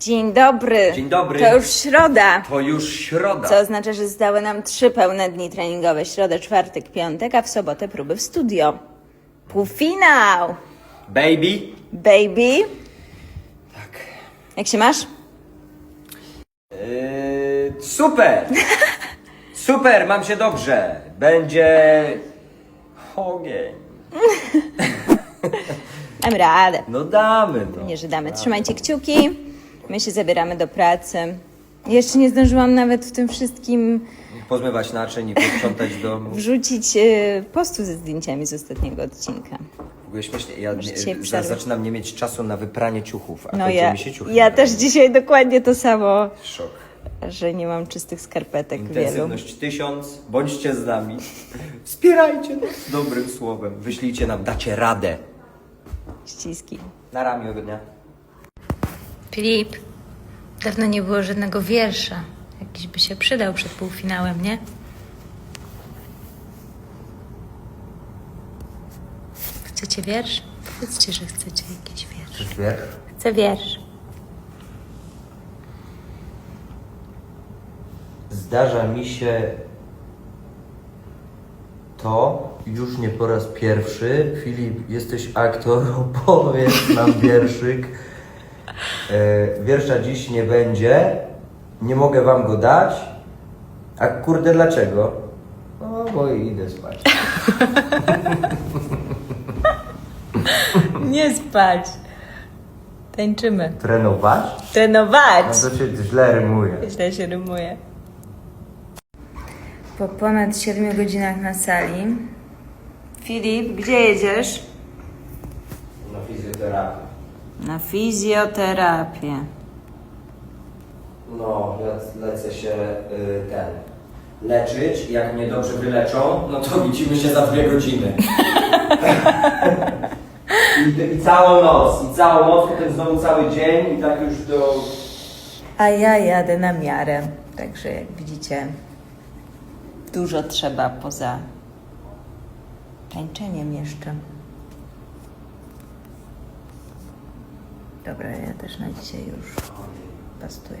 Dzień dobry. Dzień dobry. To już środa. To już środa. Co oznacza, że zostały nam trzy pełne dni treningowe. Środę, czwartek, piątek, a w sobotę próby w studio. Półfinał. Baby. Baby. Tak. Jak się masz? Yy, super. Super, mam się dobrze. Będzie ogień. Damy radę. No damy to. Nie, że damy. Trzymajcie kciuki. My się zabieramy do pracy. Jeszcze nie zdążyłam nawet w tym wszystkim Pozmywać naczyń i posprzątać dom. wrzucić e, postu ze zdjęciami z ostatniego odcinka. W ogóle śmiesznie, ja nie, za, przerwę. zaczynam nie mieć czasu na wypranie ciuchów, a No kończą ja, mi się ciuchy. ja też dzisiaj dokładnie to samo, Szok. że nie mam czystych skarpetek wielu. Intensywność tysiąc, bądźcie z nami. Wspierajcie nas dobrym słowem. Wyślijcie nam, dacie radę. Ściski. Na ramię dnia. Filip, dawno nie było żadnego wiersza. Jakiś by się przydał przed półfinałem, nie? Chcecie wiersz? Powiedzcie, że chcecie jakiś wiersz. Wiesz? Chcę wiersz. Zdarza mi się to już nie po raz pierwszy. Filip, jesteś aktor, opowiedz nam wierszyk. E, wiersza dziś nie będzie. Nie mogę wam go dać. A kurde, dlaczego? No, bo idę spać. Nie spać. Tańczymy. Trenować? Trenować. No to się źle rymuje. Źle się rymuje. Po ponad 7 godzinach na sali. Filip, gdzie jedziesz? Na fizjoterapię. Na fizjoterapię. No, le- lecę się y, ten leczyć. Jak mnie dobrze wyleczą, no to widzimy się za dwie godziny. I, I całą noc, i całą noc, potem znowu cały dzień i tak już do... A ja jadę na miarę. Także jak widzicie, dużo trzeba poza tańczeniem jeszcze. Dobra, ja też na dzisiaj już pastuję.